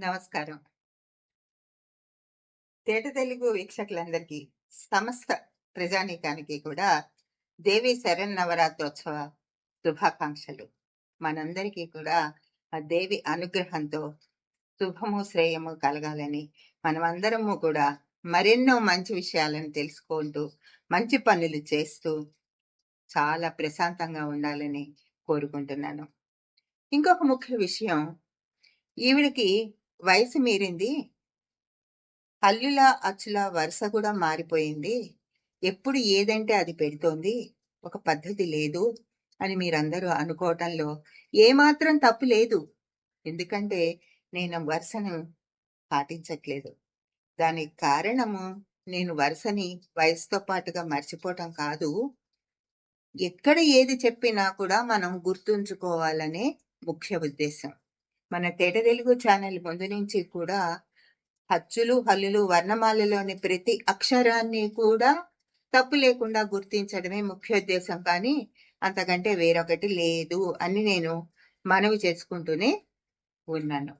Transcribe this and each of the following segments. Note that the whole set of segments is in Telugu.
నమస్కారం. తేట తెలుగు వీక్షకులందరికీ, సమస్త ప్రజానీకానికి కూడా దేవి శరన్నవరాత్రోత్సవ శుభాకాంక్షలు. మనందరికీ కూడా ఆ దేవి అనుగ్రహంతో శుభము, శ్రేయము కలగాలని మనమందరము కూడా మరెన్నో మంచి విషయాలను తెలుసుకుంటూ, మంచి పనులు చేస్తూ చాలా ప్రశాంతంగా ఉండాలని కోరుకుంటున్నాను. ఇంకొక ముఖ్య విషయం ఈవిడికి వయసు మీరింది. హల్లుల, అచ్చుల వరుస కూడా మారిపోయింది. ఎప్పుడు ఏదంటే అది పెడుతోంది. ఒక పద్ధతి లేదు అని మీరందరూ అనుకోవటంలో ఏమాత్రం తప్పు లేదు. ఎందుకంటే నేను వరుసను పాటించట్లేదు. దానికి కారణము నేను వరుసని వయసుతో పాటుగా మర్చిపోవటం కాదు. ఎక్కడ ఏది చెప్పినా కూడా మనం గుర్తుంచుకోవాలనే ముఖ్య ఉద్దేశం. మన తేట తెలుగు ఛానల్ ముందు నుంచి కూడా హచ్చులు హల్లులు, వర్ణమాలలోని ప్రతి అక్షరాన్ని కూడా తప్పు లేకుండా గుర్తించడమే ముఖ్యోద్దేశం కానీ అంతకంటే వేరొకటి లేదు అని నేను మనవి చేసుకుంటూనే ఉన్నాను.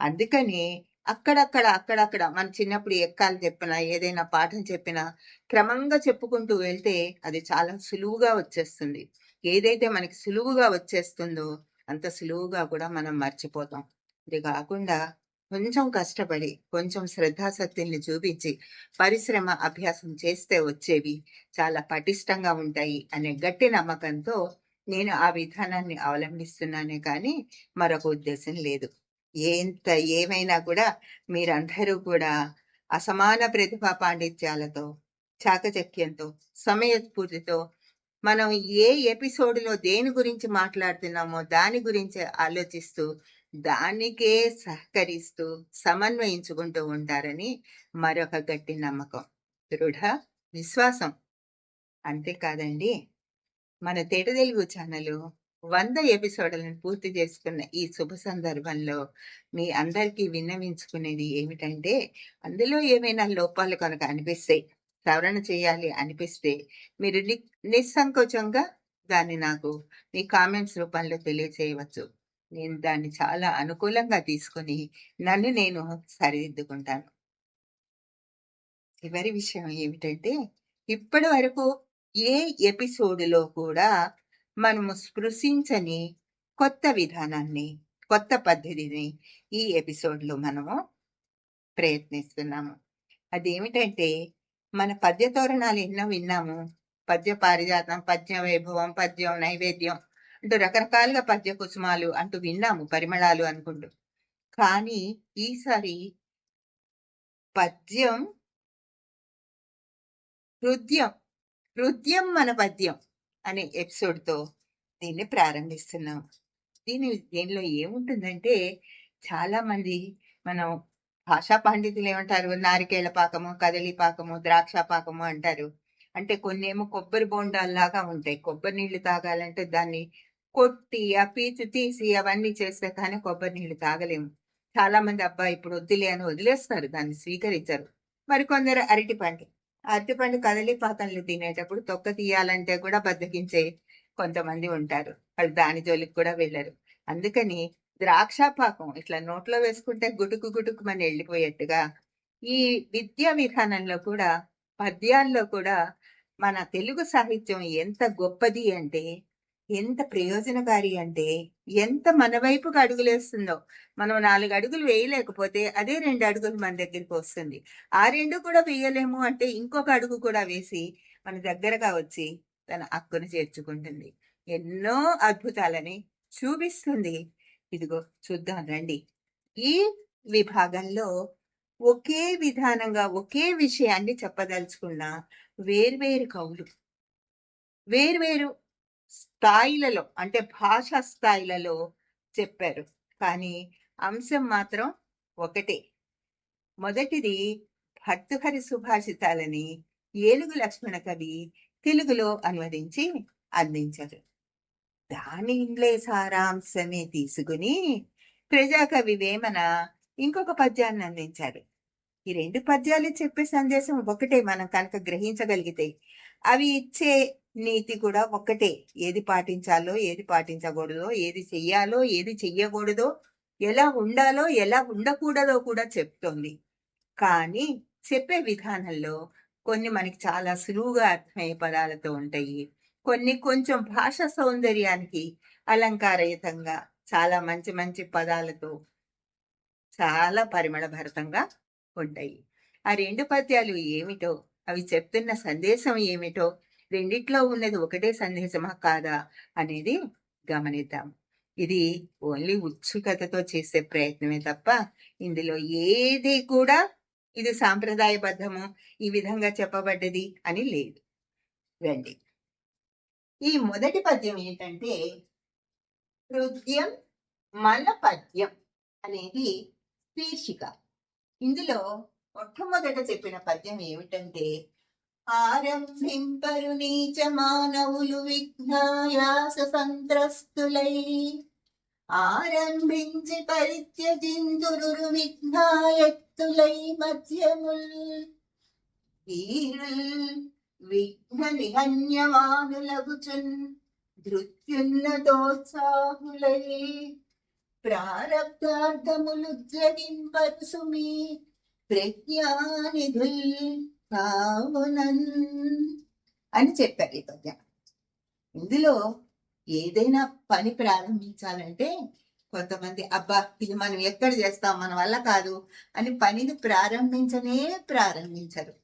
అందుకని అక్కడక్కడ, అక్కడక్కడ మన చిన్నప్పుడు ఎక్కాలు చెప్పినా, ఏదైనా పాఠం చెప్పినా క్రమంగా చెప్పుకుంటూ వెళ్తే అది చాలా సులువుగా వచ్చేస్తుంది. ఏదైతే మనకి సులువుగా వచ్చేస్తుందో అంత సులువుగా కూడా మనం మర్చిపోతాం. ఇది కాకుండా కొంచెం కష్టపడి, కొంచెం శ్రద్ధాశక్తుల్ని చూపించి, పరిశ్రమ అభ్యాసం చేస్తే వచ్చేవి చాలా పటిష్టంగా ఉంటాయి అనే గట్టి నమ్మకంతో నేను ఆ విధానాన్ని అవలంబిస్తున్నానే కానీ మరొక ఉద్దేశం లేదు. ఎంత ఏమైనా కూడా మీరందరూ కూడా అసమాన ప్రతిభా పాండిత్యాలతో, చాకచక్యంతో, సమయస్ఫూర్తితో మనం ఏ ఎపిసోడ్‌లో దేని గురించి మాట్లాడుతున్నామో దాని గురించే ఆలోచిస్తూ, దానికే సహకరిస్తూ, సమన్వయించుకుంటూ ఉంటారని మరొక గట్టి నమ్మకం. దృఢ విశ్వాసం. అంతేకాదండి మన తెలుగు ఛానల్ వంద ఎపిసోడ్‌లను పూర్తి చేసుకున్న ఈ శుభ సందర్భంలో మీ అందరికీ విన్నవించుకునేది ఏమిటంటే, అందులో ఏమైనా లోపాలు కనుక అనిపిస్తాయి సవరణ చేయాలి అనిపిస్తే మీరు ని నిస్సంకోచంగా దాన్ని నాకు మీ కామెంట్స్ రూపంలో తెలియచేయవచ్చు. నేను దాన్ని చాలా అనుకూలంగా తీసుకొని నన్ను నేను సరిదిద్దుకుంటాను. చివరి విషయం ఏమిటంటే, ఇప్పటి వరకు ఏ ఎపిసోడ్‌లో కూడా మనము స్పృశించని కొత్త విధానాన్ని, కొత్త పద్ధతిని ఈ ఎపిసోడ్‌లో మనము ప్రయత్నిస్తున్నాము. అదేమిటంటే, మన పద్య తోరణాలు ఎన్నో విన్నాము. పద్య పారిజాతం, పద్య వైభవం, పద్యం నైవేద్యం అంటూ రకరకాలుగా పద్య కుసుమాలు అంటూ విన్నాము పరిమళాలు అనుకుంటూ. కానీ ఈసారి పద్యం హృద్యం, హృద్యం మన పద్యం అనే ఎపిసోడ్‌తో దీన్ని ప్రారంభిస్తున్నాం. దీని దీనిలో ఏముంటుందంటే చాలామంది మనం భాషా పండితులు ఏమంటారు నారికేళ పాకము, కదలి పాకము, ద్రాక్ష పాకము అంటారు. అంటే కొన్ని ఏమో కొబ్బరి బోండాల్లాగా ఉంటాయి. కొబ్బరి నీళ్ళు తాగాలంటే దాన్ని కొట్టి, ఆ పీచు తీసి అవన్నీ చేస్తే కానీ కొబ్బరి నీళ్ళు తాగలేము. చాలా మంది అబ్బా! ఇప్పుడు వద్దులే అని వదిలేస్తారు. దాన్ని స్వీకరించరు. మరికొందరు అరటిపండు. అరటిపండు కదలి పాకంలో తినేటప్పుడు తొక్క తీయాలంటే కూడా బద్దకించే కొంతమంది ఉంటారు. వాళ్ళు దాని జోలికి కూడా వెళ్ళరు. అందుకని ద్రాక్ష పాకం ఇట్లా నోట్లో వేసుకుంటే గుటుకు గుటుకుమని వెళ్ళిపోయేట్టుగా ఈ విద్యా విధానంలో కూడా పద్యాల్లో కూడా మన తెలుగు సాహిత్యం ఎంత గొప్పది అంటే, ఎంత ప్రయోజనకారి అంటే, ఎంత మన వైపుకు అడుగులేస్తుందో. మనం నాలుగు అడుగులు వేయలేకపోతే అదే రెండు అడుగులు మన దగ్గరికి వస్తుంది. ఆ రెండు కూడా వేయలేము అంటే ఇంకొక అడుగు కూడా వేసి మన దగ్గరగా వచ్చి తన హక్కును చేర్చుకుంటుంది. ఎన్నో అద్భుతాలని చూపిస్తుంది. ఇదిగో చూద్దాం రండి. ఈ విభాగంలో ఒకే విధానంగా, ఒకే విషయాన్ని చెప్పదలుచుకున్న వేర్వేరు కవులు. వేర్వేరు స్థాయిలలో అంటే భాషా స్థాయిలలో చెప్పారు. కానీ అంశం మాత్రం ఒకటే. మొదటిది భర్తుహరి సుభాషితాలని ఏలుగు లక్ష్మణ కవి తెలుగులో అనువదించి అందించారు. దానిలో సారాంశమే తీసుకుని ప్రజాకవి వేమన ఇంకొక పద్యాన్ని అందించారు. ఈ రెండు పద్యాలు చెప్పే సందేశం ఒకటే మనం కనుక గ్రహించగలిగితే. అవి ఇచ్చే నీతి కూడా ఒక్కటే. ఏది పాటించాలో, ఏది పాటించకూడదో, ఏది చెయ్యాలో, ఏది చెయ్యకూడదో ఎలా ఉండాలో ఎలా ఉండకూడదో కూడా చెప్తోంది కానీ చెప్పే విధానంలో కొన్ని మనకి చాలా సులువుగా అర్థమయ్యే పదాలతో ఉంటాయి కొన్ని కొంచెం భాష సౌందర్యానికి అలంకారయుతంగా చాలా మంచి మంచి పదాలతో చాలా పరిమళభరితంగా ఉంటాయి. ఆ రెండు పద్యాలు ఏమిటో అవి చెప్తున్న సందేశం ఏమిటో రెండిట్లో ఉన్నది ఒకటే సందేశమా కాదా అనేది గమనిద్దాం. ఇది ఓన్లీ ఉత్సుకతతో చేసే ప్రయత్నమే తప్ప ఇందులో ఏది కూడా ఇది సాంప్రదాయబద్ధము ఈ విధంగా చెప్పబడ్డది అని లేదు. రండి. ఈ మొదటి పద్యం ఏంటంటే హృదయం మన పద్యం అనేది శీర్షిక. ఇందులో మొట్టమొదట చెప్పిన పద్యం ఏమిటంటే ఆరంభింపరు నీచ మానవులు విఘ్నాయాస సంత్రస్తులై ఆరంభించి పరిత్యజిందురు విఘ్నాయత్తులై మధ్యముల్ వీరుల్ విఘ్న నిహన్యమానులగుచున్ ధృత్యున్నతోత్సాహులై ప్రారబ్ధార్థములు జగింపరు సుమి ప్రజ్ఞానిధుల్ కావునన్ అని చెప్పారు ఈ పద్యం ఇందులో ఏదైనా పని ప్రారంభించాలంటే కొంతమంది అబ్బా ఇది మనం ఎక్కడ చేస్తాం మన వల్ల కాదు అని పనిని ప్రారంభించనే ప్రారంభించరు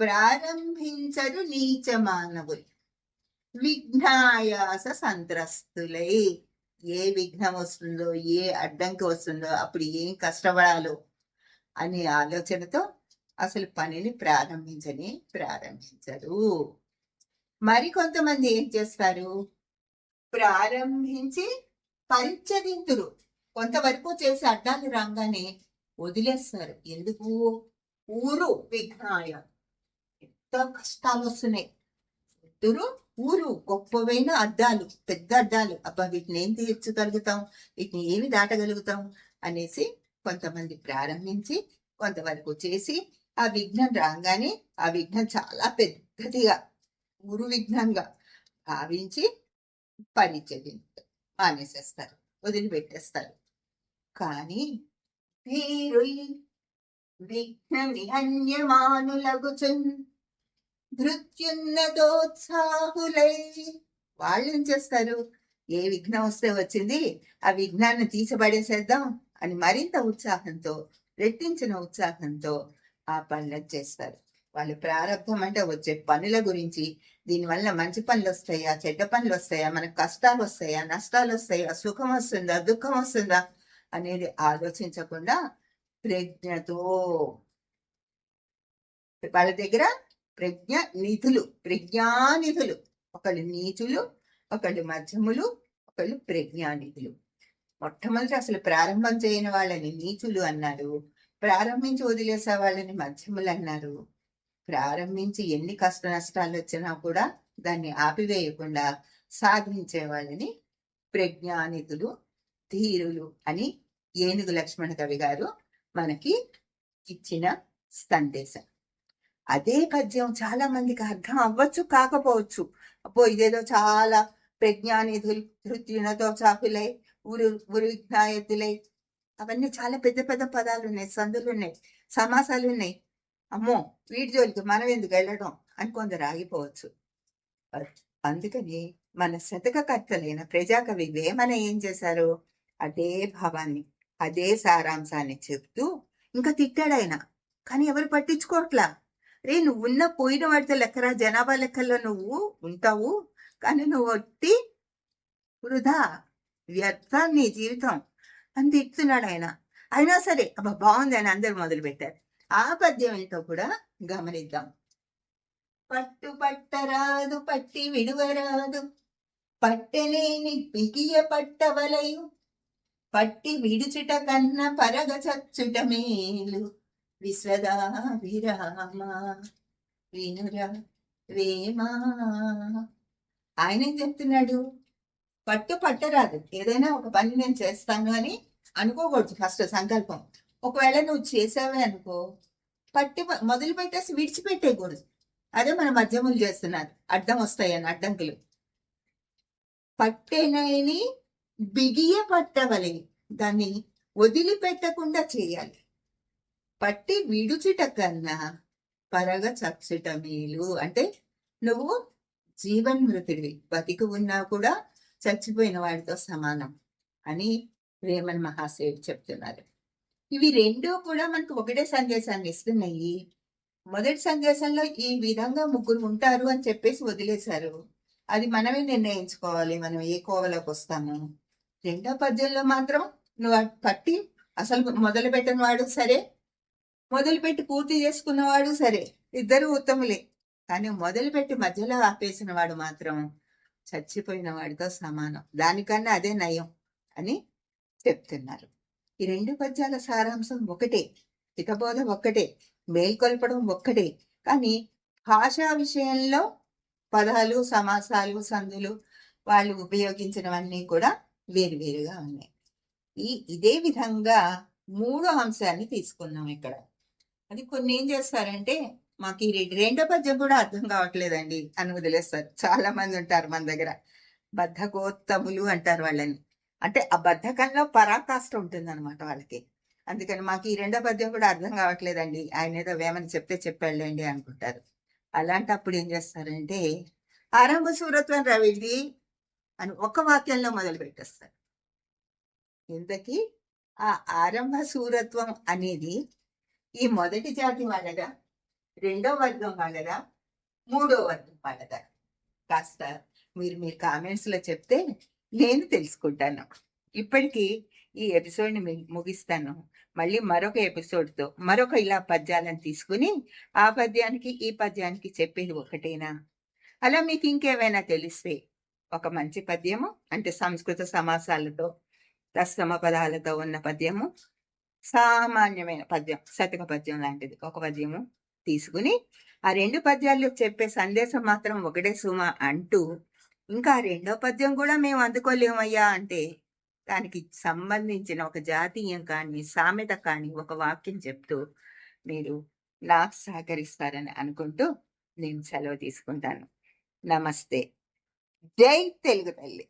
ప్రారంభించరు నీచ మానవులు. విఘ్నాయాస సంత్రస్తులై ఏ విఘ్నం వస్తుందో ఏ అడ్డంకి వస్తుందో అప్పుడు ఏం కష్టపడాలో అనే ఆలోచనతో అసలు పనిని ప్రారంభించని ప్రారంభించరు. మరి కొంతమంది ఏం చేస్తారు? ప్రారంభించి పరిచదింతురు. కొంతవరకు చేసి అడ్డాలు రాగానే వదిలేస్తారు. ఎందుకు? ఊరు విఘ్నాయ. ఎంత కష్టాలు వస్తున్నాయి. ఇద్దరు ఊరు గొప్పవైన అద్దాలు పెద్ద అద్దాలు. అబ్బా వీటిని ఏం తీర్చగలుగుతాం? వీటిని ఏమి దాటగలుగుతాం? అనేసి కొంతమంది ప్రారంభించి కొంతవరకు చేసి ఆ విఘ్నం రాగానే ఆ విఘ్నం చాలా పెద్దదిగా ఊరు విఘ్నంగా భావించి పరిచయం మానేసేస్తారు వదిలిపెట్టేస్తారు. కానీ వీరు విఘ్న నిహన్యమానులగుచున్ ధృత్యున్నతోత్సాహులై వాళ్ళు ఏం చేస్తారు? ఏ విఘ్నం వస్తే వచ్చింది ఆ విఘ్నాన్ని తీసిపడేసేద్దాం అని మరింత ఉత్సాహంతో రెట్టించిన ఉత్సాహంతో ఆ పనులను చేస్తారు. వాళ్ళు ప్రారంభం అంటే వచ్చే పనుల గురించి దీనివల్ల మంచి పనులు వస్తాయా చెడ్డ పనులు వస్తాయా మనకు కష్టాలు వస్తాయా నష్టాలు వస్తాయా సుఖం వస్తుందా దుఃఖం వస్తుందా అనేది ఆలోచించకుండా ప్రజ్ఞతో వాళ్ళ దగ్గర ప్రజ్ఞ నిధులు ప్రజ్ఞానిధులు ఒకళ్ళు నీచులు ఒకళ్ళు మధ్యములు ఒకళ్ళు ప్రజ్ఞానిధులు మొట్టమొదటి అసలు ప్రారంభం చేయని వాళ్ళని నీచులు అన్నారు. ప్రారంభించి వదిలేసే వాళ్ళని మధ్యములు అన్నారు. ప్రారంభించి ఎన్ని కష్ట నష్టాలు వచ్చినా కూడా దాన్ని ఆపివేయకుండా సాధించే వాళ్ళని ప్రజ్ఞానిధులు ధీరులు అని ఏనుగు లక్ష్మణ కవి గారు మనకి ఇచ్చిన సందేశం. అదే పద్యం చాలా మందికి అర్థం అవ్వచ్చు కాకపోవచ్చు. అబ్బో ఇదేదో చాలా ప్రజ్ఞానిధులు ధృత్యునతో చాపులై ఊరు ఊరు విజ్ఞాయతులై అవన్నీ చాలా పెద్ద పెద్ద పదాలు ఉన్నాయి సందులు ఉన్నాయి సమాసాలు ఉన్నాయి అమ్మో వీటి జోలికి మనం ఎందుకు వెళ్ళడం అని కొందరు ఆగిపోవచ్చు. అందుకని మన శతకకర్తలైన ప్రజాకవి వేమన ఏం చేశారు? అదే భావాన్ని అదే సారాంశాన్ని చెప్తూ ఇంకా తిట్టాడాయన. కానీ ఎవరు పట్టించుకోవట్లా రే నువ్వు ఉన్న పోయిన వాడితో లెక్కరా జనాభా లెక్కల్లో నువ్వు ఉంటావు. కానీ నువ్వు వట్టి వృధా. వ్యర్థ నీ జీవితం అని తిడుతున్నాడు ఆయన. అయినా సరే అబ్బా బాగుంది అని అందరు మొదలు పెట్టారు ఆ పద్యం ఏంటో కూడా గమనిద్దాం. పట్టు పట్టరాదు పట్టి విడువరాదు పట్టలేని పిగియ పట్టవలయు పట్టి విడుచుట కన్న పరగ చచ్చుట మేలు. విశ్వదా విరామ వినురా వేమా ఆయన ఏం చెప్తున్నాడు? పట్టు పట్టరాదు. ఏదైనా ఒక పని నేను చేస్తాను అని అనుకోకూడదు ఫస్ట్ సంకల్పం. ఒకవేళ నువ్వు చేసావే అనుకో పట్టి మొదలు పెట్టేసి విడిచిపెట్టేయకూడదు. అదే మన మధ్యములు చేస్తున్నారు. అడ్డం వస్తాయని అడ్డంకులు. పట్టెనైని బిగియ పట్టవలే. దాన్ని వదిలిపెట్టకుండా చేయాలి. పట్టి విడుచుట కన్నా పరగ చచ్చుట మేలు అంటే నువ్వు జీవన్మృతుడివి. బతికి ఉన్నా కూడా చచ్చిపోయిన వాడితో సమానం అని రేమన్ మహాశయుడు చెప్తున్నారు. ఇవి రెండూ కూడా మనకు ఒకటే సందేశాన్ని ఇస్తున్నాయి. మొదటి సందేశంలో ఈ విధంగా ముగ్గురు ఉంటారు అని చెప్పేసి వదిలేశారు. అది మనమే నిర్ణయించుకోవాలి. మనం ఏ కోవలోకి వస్తాము? రెండో పద్యంలో మాత్రం నువ్వు పట్టి అసలు మొదలు పెట్టిన వాడు సరే మొదలుపెట్టి పూర్తి చేసుకున్నవాడు సరే ఇద్దరు ఉత్తములే. కానీ మొదలుపెట్టి మధ్యలో ఆపేసిన వాడు మాత్రం చచ్చిపోయిన వాడితో సమానం. దానికన్నా అదే నయం అని చెప్తున్నారు. ఈ రెండు పద్యాల సారాంశం ఒకటే హితబోధ ఒక్కటే మేల్కొల్పడం ఒక్కటే. కానీ భాషా విషయంలో పదాలు సమాసాలు సందులు వాళ్ళు ఉపయోగించినవన్నీ కూడా వేరువేరుగా ఉన్నాయి. ఈ ఇదే విధంగా మూడో అంశాన్ని తీసుకున్నాం ఇక్కడ. అది కొన్ని ఏం చేస్తారంటే మాకు ఈ రె- రెండో పద్యం కూడా అర్థం కావట్లేదండి. అని వదిలేస్తారు. చాలా మంది ఉంటారు మన దగ్గర. బద్ధకోత్తములు అంటారు వాళ్ళని. అంటే ఆ బద్ధకంలో పరాకాష్ట ఉంటుంది అనమాట వాళ్ళకి. అందుకని మాకు ఈ రెండో పద్యం కూడా అర్థం కావట్లేదండి. ఆయన ఏదో వేమని చెప్తే చెప్పాళ్ళండి అనుకుంటారు. అలాంటప్పుడు ఏం చేస్తారంటే ఆరంభ సూరత్వం రవిది అని ఒక వాక్యంలో మొదలు పెట్టేస్తారు. ఇంతకీ ఆ ఆరంభ సూరత్వం అనేది ఈ మొదటి జాతి వాళ్ళదా రెండో వర్గం వాళ్ళదా మూడో వర్గం వాళ్ళదా కాస్త మీరు మీ కామెంట్స్లో చెప్తే నేను తెలుసుకుంటాను. ఇప్పటికీ ఈ ఎపిసోడ్ని ముగిస్తాను. మళ్ళీ మరొక ఎపిసోడ్తో మరొక ఇలా పద్యాలను తీసుకుని ఆ పద్యానికి ఈ పద్యానికి చెప్పేది ఒకటేనా? అలా మీకు ఇంకేమైనా తెలిస్తే ఒక మంచి పద్యము అంటే సంస్కృత సమాసాలతో తస్తమ పదాలతో ఉన్న పద్యము సామాన్యమైన పద్యం శతక పద్యం లాంటిది. ఒక పద్యము తీసుకుని ఆ రెండు పద్యాలు చెప్పే సందేశం మాత్రం ఒకటే సుమ అంటూ ఇంకా రెండో పద్యం కూడా మేము అందుకోలేమయ్యా అంటే దానికి సంబంధించిన ఒక జాతీయం కానీ సామెత కానీ ఒక వాక్యం చెప్తూ మీరు నాకు సహకరిస్తారని అనుకుంటూ నేను సెలవు తీసుకుంటాను. నమస్తే. జై తెలుగు తల్లి.